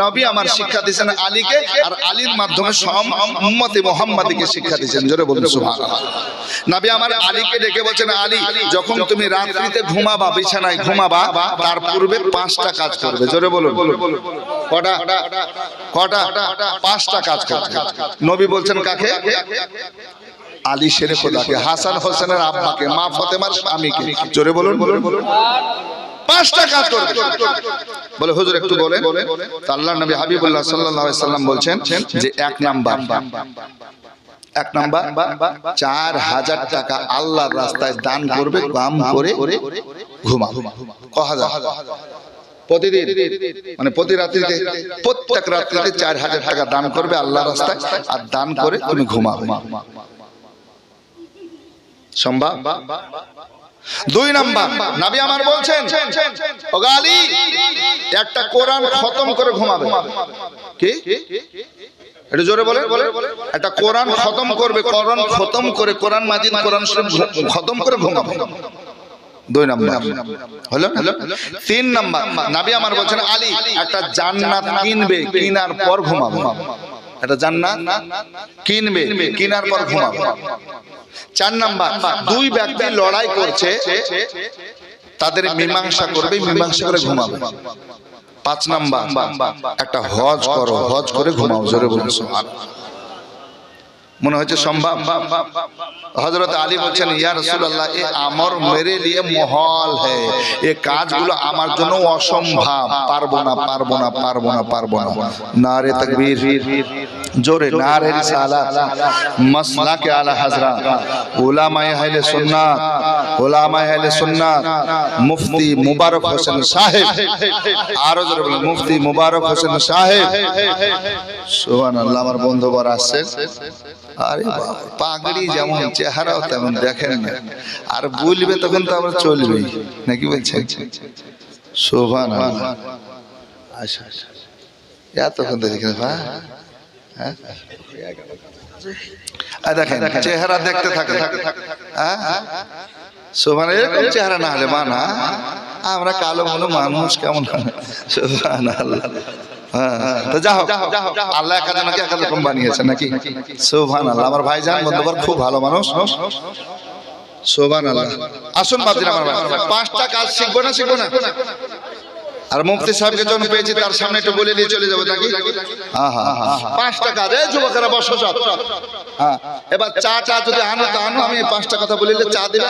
নবী আমার শিক্ষা দিয়েছেন আলীকে, আর আলীর মাধ্যমে সম উম্মতে মোহাম্মদীকে শিক্ষা দিয়েছেন। জোরে বলুন, সুবহানাল্লাহ। নবী আমার আলীকে ডেকে বলছেন, আলী, যখন তুমি রাত্রিতে ঘুমাবা, বিছানায় ঘুমাবা, তার পূর্বে পাঁচটা কাজ করবে। জোরে বলুন। কটা? কটা? পাঁচটা কাজ করবে। নবী বলছেন, কাকে? আলী শেরে খোদাকে, হাসান হোসেনের আব্বাকে মা ফতেমার স্বামীকে। জোরে বলুন বলুন বলুন। পাঁচটা কাজ করবে বলে হুজুর একটু আল্লাহ নবী হাবিবুল্লাহ সাল্লাম বলছেন যে এক নাম্বার। এক নাম্বার চার হাজার টাকা আল্লাহর রাস্তায় দান করবে কাম করে ঘুমা ক হাজার? প্রতিদিন। মানে প্রতি রাত্রিতে প্রত্যেক রাত্রিতে চার হাজার টাকা দান করবে আল্লাহ রাস্তায় আর দান করে তুমি ঘুমাবে সম্ভব? দুই নাম্বার, নবী আমার বলছেন, ও গালি, একটা কোরআন খতম করে ঘুমাবে। কি? এটা জোরে বলে একটা কোরআন খতম করবে, কোরআন খতম করে, কোরআন মাজিদ, কোরআন খতম করে ঘুমাবে। দুই নাম্বার, হলো তিন নাম্বার, নাবি আমার বলছেন, আলী, একটা জান্নাত কিনবে, কিনার পর ঘুমাবে। একটা জান্নাত কিনবে, কিনার পর ঘুমাবে। চার নাম্বার দুই ব্যক্তি লড়াই করছে তাদের মীমাংসা করবে মীমাংসা করে ঘুমাবে। পাঁচ নাম্বার একটা হজ করো হজ করে ঘুমাও জোরে বলুন মনে হচ্ছে সম্ভব? হজরত আলী বলছেন ইয়া রাসূলুল্লাহ এ আমর মেরে লিয়ে মহল হে। এ কাজগুলো আমার জন্য অসম্ভব। পারব না পারব না পারব না পারব না। নারে তাকবীর। জোরে নারে রিসালাত। মাসলাকে আলা হযরত উলামায়ে আহলে সুন্নাত। উলামায়ে আহলে সুন্নাত। মুফতি মুবারক হোসেন সাহেব। আরও জোরে বলুন মুফতি মুবারক হোসেন সাহেব। সুবহানাল্লাহ আমার বন্ধুবর আসছেন আরে পাগড়ি যেমন চেহারাও তেমন দেখেন না। আর বলবে তখন তো আমরা চলবেই নাকি বলছেন শোভান আচ্ছা আচ্ছা। এতক্ষণ তো দেখেন হ্যাঁ হ্যাঁ? দেখেন চেহারা দেখতে থাকে হ্যাঁ শোভান এরকম চেহারা না হলে মানা আমরা কালো মনো মানুষ কেমন? শোভান আল্লাহ হ্যাঁ, আল্লাহ একাজনকে বানিয়েছে নাকি? সোভান আল্লাহ আমার ভাইজান বন্ধুবার খুব ভালো মানুষ। সোভান আল্লাহ আসুন আমার পাঁচটা কাজ শিখব না শিখব না? আর মুফতি সাহেবকে যখন পেয়েছি তার সামনে একটু বলে দিয়ে চলে যাব নাকি পাঁচ টাকা হ্যাঁ, হ্যাঁ। পাঁচটা কাজ এই যুবকেরা বসো সব হ্যাঁ এবার চা চা যদি আনো তা আনো আমি পাঁচটা কথা বলিলে চা দিলে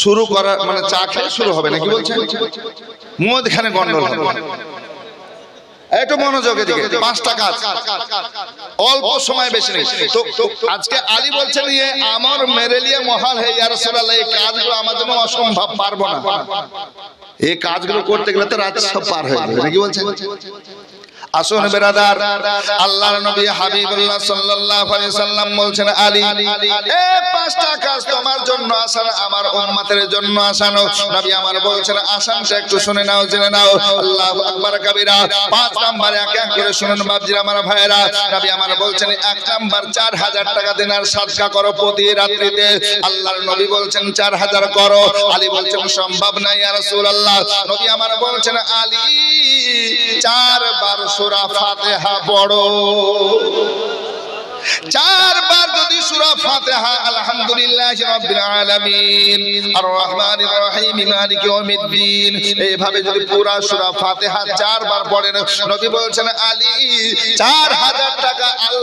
শুরু করা মানে চা খেয়ে শুরু হবে নাকি বলছেন মধ্যখানে গন্ডল হবে একটু মনোযোগ দিকে পাঁচটা কাজ। অল্প সময় বেশি নেই। তো আজকে আলী বলছেন ইয়ে আমার মেরেলিয়া মহাল হে ইয়া রাসূলুল্লাহ, এই কাজগুলো আমার জন্য অসম্ভব, পারব না। এই কাজগুলো করতে গেলে তো রাত সব পার হয়ে যাবে। নাকি বলছেন? আসুন বেরাদার আল্লাহর নবী হাবিবুল্লাহ সাল্লাল্লাহু আলাইহি সাল্লাম বলছেন আলী এ পাঁচটা কাজ তোমার জন্য আসান আমার উম্মতের জন্য আসানো। নবী আমার বলছেন আসানটা একটু শুনে নাও জেনে নাও। আল্লাহু আকবার কাবীরা পাঁচ নাম্বার এক এক করে শুনুন বাপজিরা আমার ভাইয়েরা। নবী আমার বলছেন এক নাম্বার 4000 টাকা দিনার সাদকা করো প্রতি রাত্রিতে। আল্লাহর নবী বলছেন 4000 করো। আলী বলছেন সম্ভব না ইয়া রাসূলুল্লাহ। নবী আমার বলছেন আলী চারবার সূরা ফাতেহা পড়ো। চারবার যদি সূরা ফাতিহা, আলহামদুলিল্লাহি রাব্বিল আলামিন। আর রহমানির রহিম, মালিক ইয়াউমিদ্দিন। এইভাবে যদি পুরা সূরা ফাতিহা চারবার পড়েন, নবী বলছেন, আলী 4000 টাকা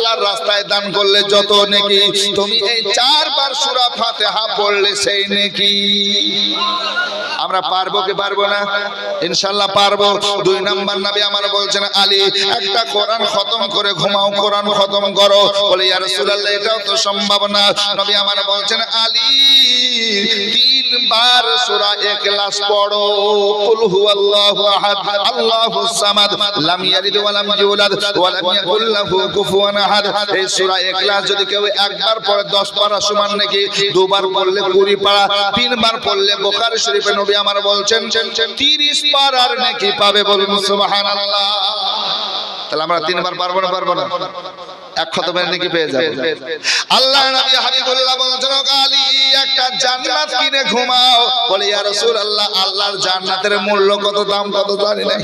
আল্লাহর রাস্তায় দান করলে যত নেকি। তুমি এই চারবার সূরা ফাতিহা পড়লে সেই নেকি। আমরা পারব কি পারব না? ইনশাল্লাহ পারব। দুই নাম্বার নবী আমার বলছেন, আলী, একটা কোরআন খতম করে ঘুমাও, কোরআন খতম করো। বলে, ইয়া রাসূলুল্লাহ, এটাও তো সম্ভব না। নবী আমার বলছেন, আলী, তিনবার সূরা ইখলাস পড়ো। কুল হুয়াল্লাহু আহাদ আল্লাহুস সামাদ, লাম ইয়ালিদ ওয়া লাম ইউলাদ, ওয়া লাম ইয়াকুল লাহু কুফুয়ান আহাদ। এই সূরা ইখলাস যদি কেউ একবার পড়ে 10 পারা সমান নাকি? দুবার পড়লে 20 পারা, তিনবার পড়লে বুখারী শরীফে নবী আমার বলছেন 30 পারার নাকি পাবে বলুন, সুবহানাল্লাহ। তাহলে আমরা তিনবার পারব না পারব না? এক খতমের নাকি পেয়ে যাবে। আল্লাহ নবী হাবিবুল্লাহ বলছেন "ও আলী একটা জান্নাত কিনে ঘুমাও। বলে, ইয়া রাসূলুল্লাহ, আল্লাহর জান্নাতের মূল্য কত, দাম কত জানি না।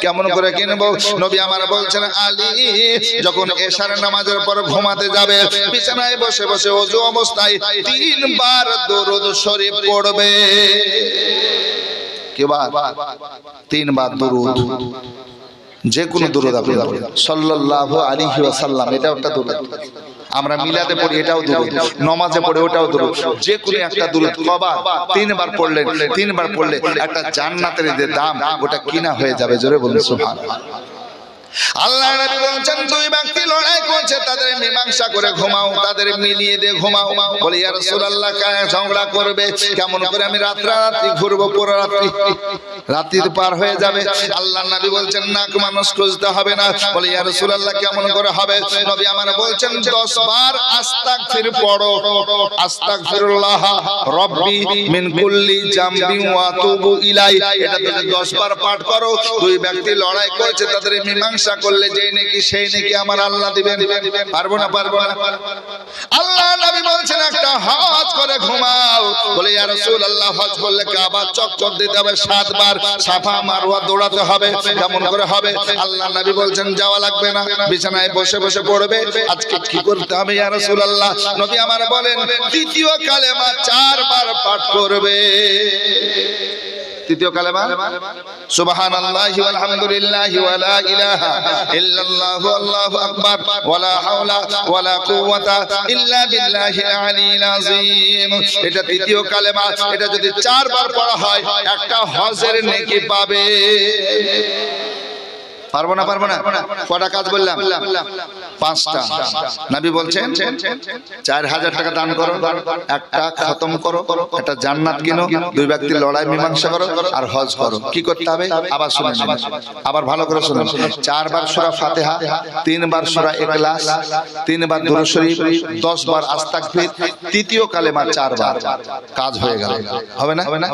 কেমন করে কিনবো? নবী আমার বলছেন, আলী, যখন এশার নামাজের পর ঘুমাতে যাবে, বিছানায় বসে বসে ওযু অবস্থায় তিনবার দরুদ শরীফ পড়বে। কেবার তিনবার দরুদ। যে কোনো দূরত আপনি সাল্লাহ আলী সাল্লাম এটাও একটা দূরত আমরা মিলাতে পড়ি এটাও দূরত নমাজে পড়ে ওটাও দূরত যে কোনো একটা দূরত কবার তিনবার পড়লে তিনবার পড়লে একটা জান্নাতের যে দাম ওটা কিনা হয়ে যাবে। জোরে বলুন সুবহানাল্লাহ। আল্লাহ নবী বলছেন, দুই ব্যক্তি লড়াই করছে, তাদের মীমাংসা করে ঘুমাও, তাদের মিলিয়ে দিয়ে ঘুমাও। বলে, ইয়া রাসূলুল্লাহ কায় ঝগড়া করবে? কেমন করে আমি রাত রাত্রি ঘুরবো, পুরো রাত্রি? রাত্রি পার হয়ে যাবে। আল্লাহ নবী বলছেন, না মানুষ খুঁজতে হবে না। বলে, ইয়া রাসূলুল্লাহ, কেমন করে হবে? নবী আমার বলছেন 10 বার আস্তাগফির পড়ো। আস্তাগফিরুল্লাহ রব্বি মিন কুল্লি জামবি ওয়া তুবু ইলাই এটা যদি 10 বার পাঠ করো, দুই ব্যক্তি লড়াই করছে, তাদের মীমাংসা করলে যেই নাকি সেই নাকি আমার আল্লাহ দিবে পারব না পারব না। আল্লাহ নবী বলছেন, একটা হজ করে ঘুমাও। বলে, ইয়া রাসূলুল্লাহ, হজ করলে কাবা চক্কর দিতে হবে সাতবার, সাফা মারওয়া দৌড়াতে হবে, কেমন করে হবে? আল্লাহ নবী বলছেন, যাওয়া লাগবে না, বিছানায় বসে বসে পড়বে। আজকে কি করতে হবে, ইয়া রাসূলুল্লাহ? নবী আমার বলেন তৃতীয় কালেমা চারবার পাঠ করবে। তৃতীয় কালেমা? সুবহানাল্লাহি ওয়ালহামদুলিল্লাহি ওয়ালা ইলাহা ইল্লাল্লাহু আল্লাহু আকবার ওয়ালা হাওলা ওয়ালা কুওয়াতা ইল্লা বিল্লাহিল আলিয়্যিল আযীম। এটা তৃতীয় কালেমা। এটা যদি চারবার পড়া হয়, একটা হজের নেকি পাবে। পারব না পারব না? কটা কাজ বললাম? পাঁচটা। নাবি বলছেন, চার হাজার টাকা দান করো, একটা খতম করো, একটা জান্নাত কিনো, দুই ব্যক্তির লড়াই মীমাংসা করো, আর হজ করো। কি করতে হবে? আবার শুনে আবার ভালো করে শুনুন চারবার সূরা ফাতিহা, তিনবার সূরা ইখলাস, তিনবার শরীফ দশ বার আস্তাগফির, তৃতীয় কালেমা চারবার। কাজ হয়ে গেল। হবে না হবে না?